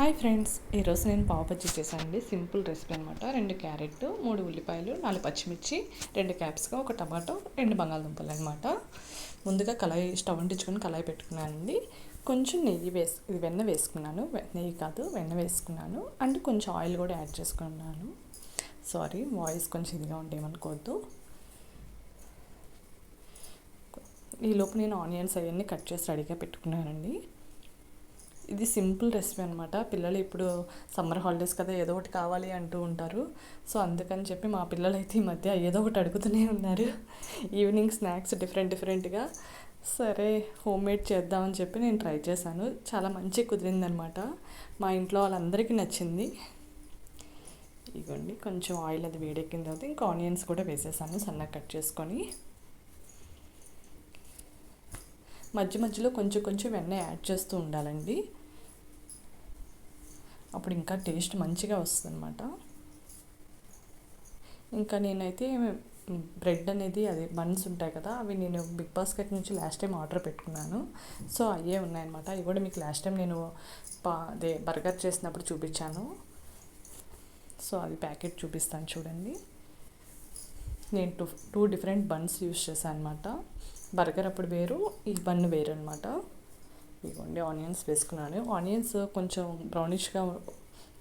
Hi friends ఈరోజు నేను పావు బజ్జీ చేశానండి. సింపుల్ రెసిపీ అనమాట రెండు క్యారెట్ మూడు ఉల్లిపాయలు నాలుగు పచ్చిమిర్చి రెండు క్యాప్సికం ఒక టమాటో రెండు బంగాళదుంపలు అనమాట ముందుగా కళాయి స్టవ్ అంటించుకొని కళాయి పెట్టుకున్నానండి. కొంచెం నెయ్యి వేసు ఇది వెన్న వేసుకున్నాను. నెయ్యి కాదు వెన్న వేసుకున్నాను. అండ్ కొంచెం ఆయిల్ కూడా యాడ్ చేసుకున్నాను. సారీ వాయిస్ కొంచెం ఇదిగా ఉండేమనుకోవద్దు. ఈ లోపు నేను ఆనియన్స్ అవన్నీ కట్ చేసి రెడీగా పెట్టుకున్నానండి. ఇది సింపుల్ రెసిపీ అనమాట పిల్లలు ఇప్పుడు సమ్మర్ హాలిడేస్ కదా ఏదో ఒకటి కావాలి అంటూ ఉంటారు. సో అందుకని చెప్పి మా పిల్లలు అయితే ఈ మధ్య ఏదో ఒకటి అడుగుతూనే ఉన్నారు. ఈవినింగ్ స్నాక్స్ డిఫరెంట్ డిఫరెంట్గా సరే హోమ్ మేడ్ చేద్దామని చెప్పి నేను ట్రై చేశాను. చాలా మంచి కుదిరిందనమాట మా ఇంట్లో వాళ్ళందరికీ నచ్చింది. ఇదిగోండి కొంచెం ఆయిల్ అది వేడెక్కిన తర్వాత ఇంకా ఆనియన్స్ కూడా వేసేసాను సన్నగా కట్ చేసుకొని. మధ్య మధ్యలో కొంచెం కొంచెం వెన్న యాడ్ చేస్తూ ఉండాలండి. అప్పుడు ఇంకా టేస్ట్ మంచిగా వస్తుంది అనమాట ఇంకా నేనైతే బ్రెడ్ అనేది అదే బన్స్ ఉంటాయి కదా అవి నేను బిగ్ బాస్కెట్ నుంచి లాస్ట్ టైం ఆర్డర్ పెట్టుకున్నాను. సో అయ్యే ఉన్నాయన్నమాట. అవి కూడా మీకు లాస్ట్ టైం నేను పా అదే బర్గర్ చేసినప్పుడు చూపించాను. సో అది ప్యాకెట్ చూపిస్తాను చూడండి. నేను two two different buns use చేశాను అనమాట బర్గర్ అప్పుడు వేరు ఈ బన్ వేరు అనమాట ఇదిగోండి ఆనియన్స్ వేసుకున్నాను. ఆనియన్స్ కొంచెం బ్రౌనిష్గా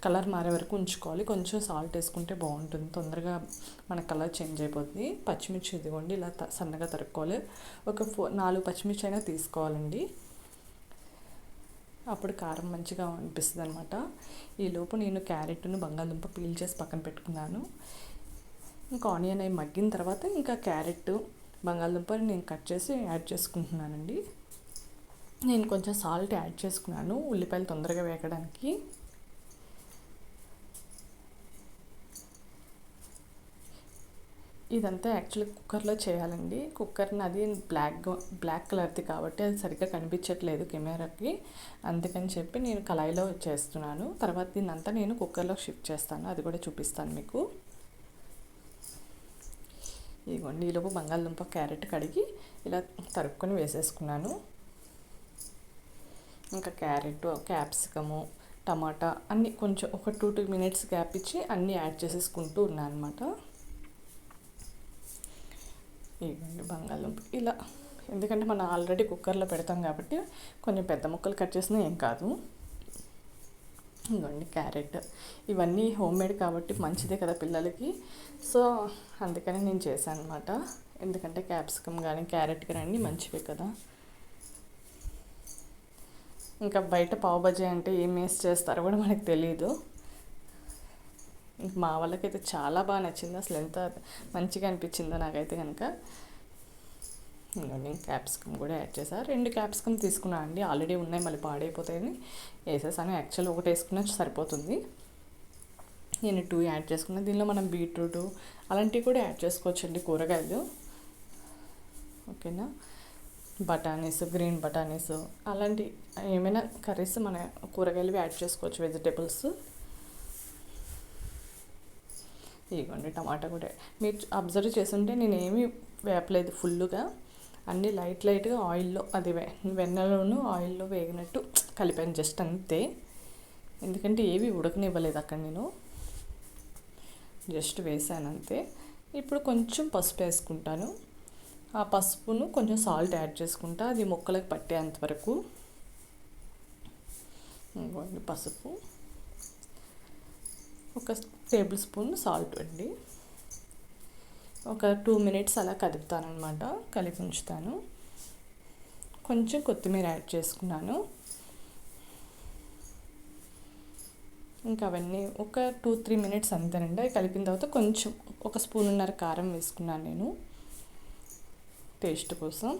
కలర్ మారే వరకు ఉంచుకోవాలి. కొంచెం సాల్ట్ వేసుకుంటే బాగుంటుంది. తొందరగా మన కలర్ చేంజ్ అయిపోతుంది. పచ్చిమిర్చి ఇదిగోండి ఇలా సన్నగా తరుక్కోవాలి. ఒక ఫో నాలుగు పచ్చిమిర్చి అయినా తీసుకోవాలండి. అప్పుడు కారం మంచిగా అనిపిస్తుంది అనమాట ఈలోపు నేను క్యారెట్ను బంగాళదుంప పీల్ చేసి పక్కన పెట్టుకున్నాను. ఇంకా ఆనియన్ అవి మగ్గిన తర్వాత ఇంకా క్యారెట్ బంగాళదుంపని నేను కట్ చేసి యాడ్ చేసుకుంటున్నానండి. నేను కొంచెం సాల్ట్ యాడ్ చేసుకున్నాను. ఉల్లిపాయలు తొందరగా వేగడానికి ఇదంతా యాక్చువల్లీ కుక్కర్లో చేయాలండి. కుక్కర్ని అది బ్లాక్ బ్లాక్ కలర్ది కాబట్టి అది సరిగ్గా కనిపించట్లేదు కెమెరాకి. అందుకని చెప్పి నేను కళాయిలో చేస్తున్నాను. తర్వాత దీని అంతా నేను కుక్కర్లో షిఫ్ట్ చేస్తాను. అది కూడా చూపిస్తాను మీకు. ఇదిగోండి ఈలోపు బంగాళదుంప క్యారెట్ కడిగి ఇలా తరుక్కొని వేసేసుకున్నాను. ఇంకా క్యారెట్ క్యాప్సికము టమాటా అన్నీ కొంచెం ఒక టూ టూ మినిట్స్ గ్యాప్ ఇచ్చి అన్నీ యాడ్ చేసేసుకుంటూ ఉన్నాను అనమాట ఇవ్వండి బంగాళదుంప. ఇలా. ఎందుకంటే మనం ఆల్రెడీ కుక్కర్లో పెడతాం కాబట్టి కొంచెం పెద్ద ముక్కలు కట్ చేసినా ఏం కాదు. ఇవ్వండి క్యారెట్. ఇవన్నీ హోమ్ మేడ్ కాబట్టి మంచిదే కదా పిల్లలకి. సో అందుకని నేను చేశాను అనమాట ఎందుకంటే క్యాప్సికమ్ కానీ క్యారెట్ కానీ అన్నీ మంచివే కదా. ఇంకా బయట పావు అంటే ఏం వేసి చేస్తారో కూడా మనకు తెలియదు మా వాళ్ళకైతే చాలా బాగా నచ్చింది. అసలు ఎంత మంచిగా అనిపించిందో నాకైతే కనుక ఇంకోండి క్యాప్సికమ్ కూడా యాడ్ చేశాను రెండు క్యాప్సికమ్ తీసుకున్నాను అండి. ఆల్రెడీ ఉన్నాయి మళ్ళీ పాడైపోతాయని. వేసేసాను. యాక్చువల్ ఒకటి వేసుకున్నా సరిపోతుంది. నేను టూ యాడ్ చేసుకున్నాను దీనిలో మనం బీట్రూట్ అలాంటివి కూడా యాడ్ చేసుకోవచ్చండి కూరగాయలు. ఓకేనా? బఠానీస్ గ్రీన్ బఠానీస్ అలాంటి ఏమైనా కర్రీస్ మన కూరగాయలు యాడ్ చేసుకోవచ్చు వెజిటేబుల్స్. ఇదిగోండి టమాటా కూడా. మీరు అబ్జర్వ్ చేస్తుంటే నేను ఏమీ వేపలేదు ఫుల్గా అన్నీ లైట్ లైట్గా ఆయిల్లో అది వె వెన్నలోను ఆయిల్లో వేగినట్టు కలిపాను జస్ట్ అంతే. ఎందుకంటే ఏవి ఉడకనివ్వలేదు అక్కడ నేను. జస్ట్ వేసాను అంతే. ఇప్పుడు కొంచెం పసుపు వేసుకుంటాను. ఆ పసుపును కొంచెం సాల్ట్ యాడ్ చేసుకుంటా అది మొక్కలకు పట్టేంత వరకు. ఇంకోండి పసుపు. ఒక టేబుల్ స్పూన్ సాల్ట్ అండి. ఒక టూ మినిట్స్ అలా కలుపుతానమాట కలిపి ఉంచుతాను. కొంచెం కొత్తిమీర యాడ్ చేసుకున్నాను. ఇంకా అవన్నీ ఒక టూ త్రీ మినిట్స్ అంతేనండి. అవి కలిపిన తర్వాత కొంచెం ఒక స్పూన్ ఉన్నర కారం వేసుకున్నాను నేను. టేస్ట్ కోసం.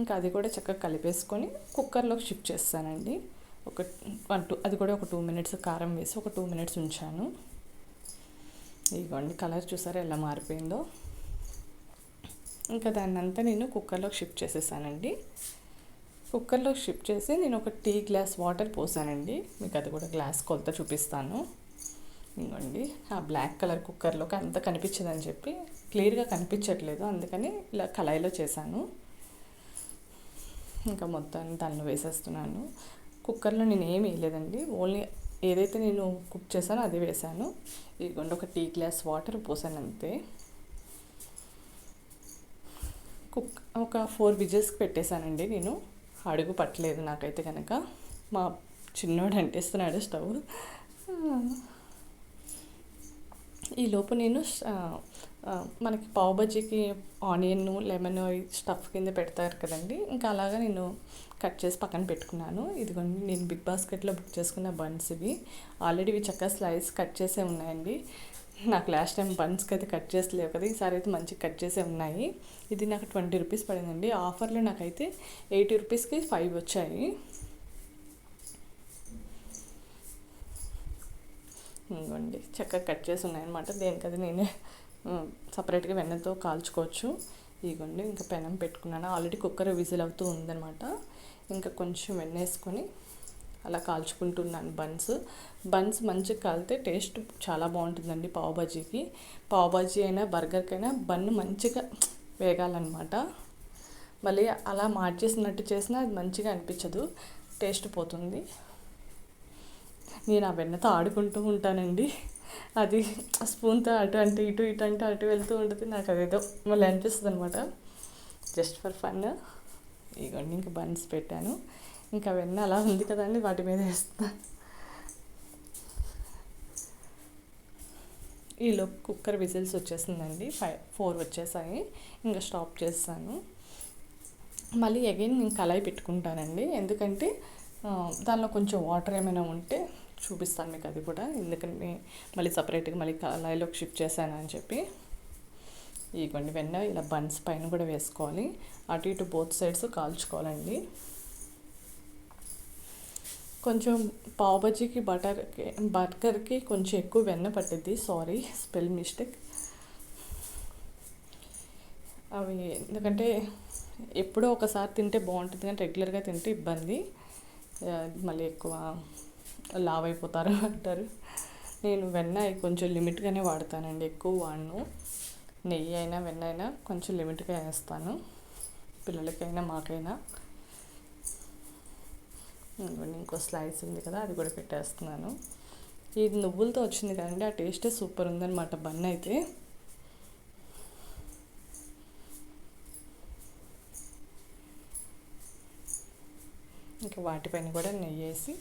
ఇంకా అది కూడా చక్కగా కలిపేసుకొని కుక్కర్లోకి షిఫ్ట్ చేస్తానండి. ఒక వన్ టూ అది కూడా ఒక టూ మినిట్స్ కారం వేసి ఒక టూ మినిట్స్ ఉంచాను. ఇదిగోండి కలర్ చూసారా ఎలా మారిపోయిందో. ఇంకా దాన్ని అంతా నేను కుక్కర్లోకి షిఫ్ట్ చేసేసానండి. కుక్కర్లోకి షిఫ్ట్ చేసి నేను ఒక టీ గ్లాస్ వాటర్ పోసానండి. మీకు అది కూడా గ్లాస్ కొలత చూపిస్తాను. ఇదిగోండి ఆ బ్లాక్ కలర్ కుక్కర్లోకి అంత కనిపించదని చెప్పి క్లియర్గా కనిపించట్లేదు. అందుకని ఇలా కళాయిలో చేశాను. ఇంకా మొత్తం దాన్ని వేసేస్తున్నాను. కుక్కర్లో నేను ఏమి వేయలేదండి. ఓన్లీ ఏదైతే నేను కుక్ చేశానో అది వేసాను ఇదిగోండి ఒక టీ గ్లాస్ వాటర్ పోసాను అంతే. కుక్ ఒక ఫోర్ విజిల్స్కి పెట్టేశానండి నేను. అడుగు పట్టలేదు నాకైతే కనుక మా చిన్నోడు అంటేస్తున్నాడు స్టవ్. ఈ లోపు నేను మనకి పావు బజ్జీకి ఆనియన్ లెమన్ స్టఫ్ కింద పెడతారు కదండి. ఇంకా అలాగా నేను కట్ చేసి పక్కన పెట్టుకున్నాను. ఇదిగోండి నేను బిగ్ బాస్కెట్లో బుక్ చేసుకున్న బన్స్ ఇవి. ఆల్రెడీ ఇవి చక్కగా స్లైస్ కట్ చేసే ఉన్నాయండి. నాకు లాస్ట్ టైం బన్స్కి అయితే కట్ చేసలేవు కదా ఈసారి అయితే మంచిగా కట్ చేసే ఉన్నాయి. ఇది నాకు ట్వంటీ రూపీస్ పడిందండి. ఆఫర్లో నాకైతే ఎయిటీ రూపీస్కి ఫైవ్ వచ్చాయి. ఇంకోండి చక్కగా కట్ చేసి ఉన్నాయన్నమాట. దేనికది నేనే సపరేట్గా వెన్నతో కాల్చుకోవచ్చు. ఇదిగోండి ఇంకా పెనం పెట్టుకున్నాను. ఆల్రెడీ కుక్కర్ విజిల్ అవుతూ ఉందనమాట ఇంకా కొంచెం వెన్న వేసుకొని అలా కాల్చుకుంటున్నాను బన్స్ బన్స్ మంచిగా కాలితే టేస్ట్ చాలా బాగుంటుందండి పావు బజ్జీకి. పావు బజ్జీ అయినా బర్గర్కైనా బన్ మంచిగా వేగాలన్నమాట. మళ్ళీ అలా మార్చేసినట్టు చేసినా అది మంచిగా అనిపించదు. టేస్ట్ పోతుంది. నేను ఆ వెన్నతో ఆడుకుంటూ ఉంటానండి. అది స్పూన్తో అటు అంటే ఇటు ఇటు అంటే అటు వెళ్తూ ఉంటుంది. నాకు అదేదో మళ్ళీ అనిపిస్తుంది అనమాట జస్ట్ ఫర్ ఫన్. ఇగోండి ఇంకా బన్స్ పెట్టాను. ఇంకా వెన్న అలా ఉంది కదండి వాటి మీద వేస్తా ఈలో కుక్కర్ విజిల్స్ వచ్చేసిందండి. ఫైవ్ ఫోర్ వచ్చేసాయి. ఇంకా స్టాప్ చేస్తాను. మళ్ళీ అగైన్ నేను కళాయి పెట్టుకుంటానండి. ఎందుకంటే దానిలో కొంచెం వాటర్ ఏమైనా ఉంటే చూపిస్తాను మీకు అది కూడా. ఎందుకంటే మళ్ళీ సపరేట్గా మళ్ళీ కళాయిలోకి షిఫ్ట్ చేశాను అని చెప్పి. ఇగోండి వెన్న ఇలా బన్స్ పైన కూడా వేసుకోవాలి. అటు ఇటు బోత్ సైడ్స్ కాల్చుకోవాలండి. కొంచెం పావు బజ్జీకి బటర్కి బర్గర్కి కొంచెం ఎక్కువ వెన్న పట్టిద్ది. సారీ స్పెల్ మిస్టేక్ అవి ఎందుకంటే ఎప్పుడో ఒకసారి తింటే బాగుంటుంది కానీ రెగ్యులర్గా తింటే ఇబ్బంది. మళ్ళీ ఎక్కువ లావ్ అయిపోతారు అంటారు. నేను వెన్న కొంచెం లిమిట్గానే వాడతానండి ఎక్కువ వాడను. నెయ్యి అయినా వెన్న అయినా కొంచెం లిమిట్గా వేస్తాను పిల్లలకైనా మాకైనా. ఇంకో స్లైస్ ఉంది కదా అది కూడా పెట్టేస్తున్నాను. ఇది నువ్వులతో వచ్చింది కదండి ఆ టేస్టే సూపర్ ఉందన్నమాట బన్ అయితే. ఇంకా వాటిపైన కూడా నెయ్యి వేసి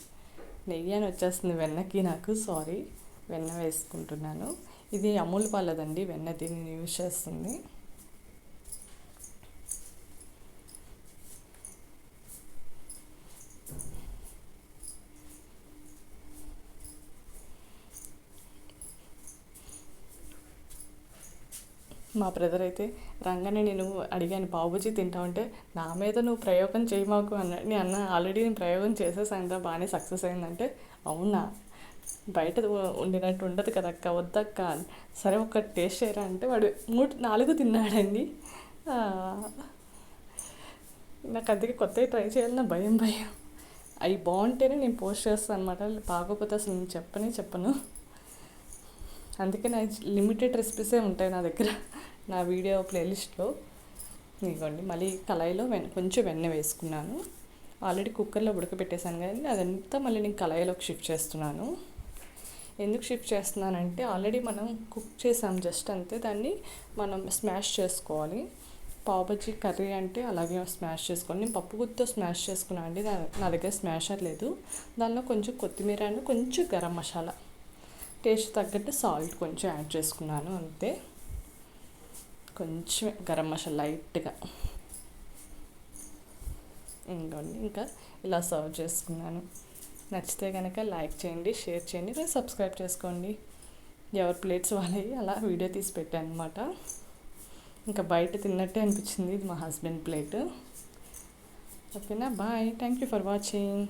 నెయ్యి అని వచ్చేస్తుంది వెన్నకి నాకు సారీ వెన్న వేసుకుంటున్నాను. ఇది అమూల్ పాలదండి వెన్న దీన్ని యూజ్ చేస్తుంది. మా బ్రదర్ అయితే రంగానే నేను అడిగాను బాబుజీ తింటామంటే నా మీద నువ్వు ప్రయోగం చేయమాకు అన్న నేను అన్న ఆల్రెడీ నేను ప్రయోగం చేసేసాను బాగానే సక్సెస్ అయిందంటే అవునా? బయట ఉండినట్టు ఉండదు కదా అక్క వద్దక్క. సరే ఒక టేస్ట్ చేయరా? అంటే వాడు మూడు నాలుగు తిన్నాడండి. నాకు అందుకే కొత్తవి ట్రై చేయాలన్న భయం భయం. అవి బాగుంటేనే నేను పోస్ట్ చేస్తాను అనమాట బాగోపోతే అసలు నేను చెప్పనే చెప్పను. అందుకే నా లిమిటెడ్ రెసిపీసే ఉంటాయి నా దగ్గర. నా వీడియో ప్లేలిస్ట్లో. ఇదిగోండి మళ్ళీ కళాయిలో వెన్న కొంచెం వెన్న వేసుకున్నాను. ఆల్రెడీ కుక్కర్లో ఉడకబెట్టేశాను కానీ అదంతా మళ్ళీ నేను కళాయిలోకి షిఫ్ట్ చేస్తున్నాను. ఎందుకు షిఫ్ట్ చేస్తున్నానంటే ఆల్రెడీ మనం కుక్ చేసాం జస్ట్ అంతే దాన్ని మనం స్మాష్ చేసుకోవాలి. పావుబజ్జీ కర్రీ అంటే అలాగే స్మాష్ చేసుకోండి నేను పప్పు గుత్తితో స్మాష్ చేసుకున్నాను అండి నా దగ్గర స్మాషర్ లేదు. దానిలో కొంచెం కొత్తిమీర అండ్ కొంచెం గరం మసాలా. టేస్ట్ తగ్గట్టు సాల్ట్ కొంచెం యాడ్ చేసుకున్నాను అంతే. కొంచెం గరం మసాలా లైట్గా. ఇంకోండి ఇంకా ఇలా సర్వ్ చేసుకున్నాను. నచ్చితే కనుక లైక్ చేయండి షేర్ చేయండి సబ్స్క్రైబ్ చేసుకోండి. ఎవరి ప్లేట్స్ వాళ్ళవి అలా వీడియో తీసి పెట్టాను అనమాట ఇంకా బయట తిన్నట్టే అనిపించింది ఇది మా హస్బెండ్ ప్లేట్. ఓకేనా? Bye. Thank you for watching.